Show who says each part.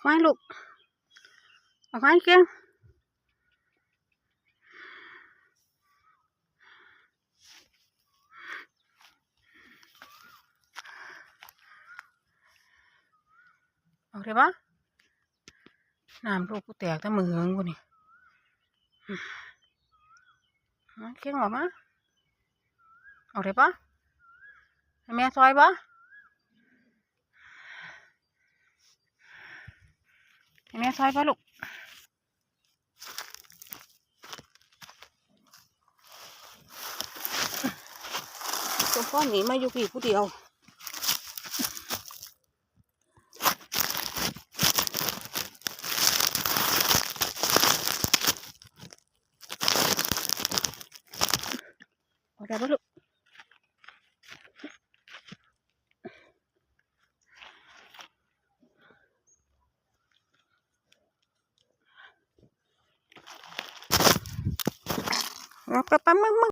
Speaker 1: ออกมาลูก ออกมาเก่งออกได้ปะน้ำลูกกูแตกแต่มือเหิงกูนี่เก่งออกมาออกได้ปะแม่ซอยปะให้ แม่ซอยปะลูกตัวพ่อหนีมาอยู่พี่ผู้เดียวเอาได้ปะลูก เอา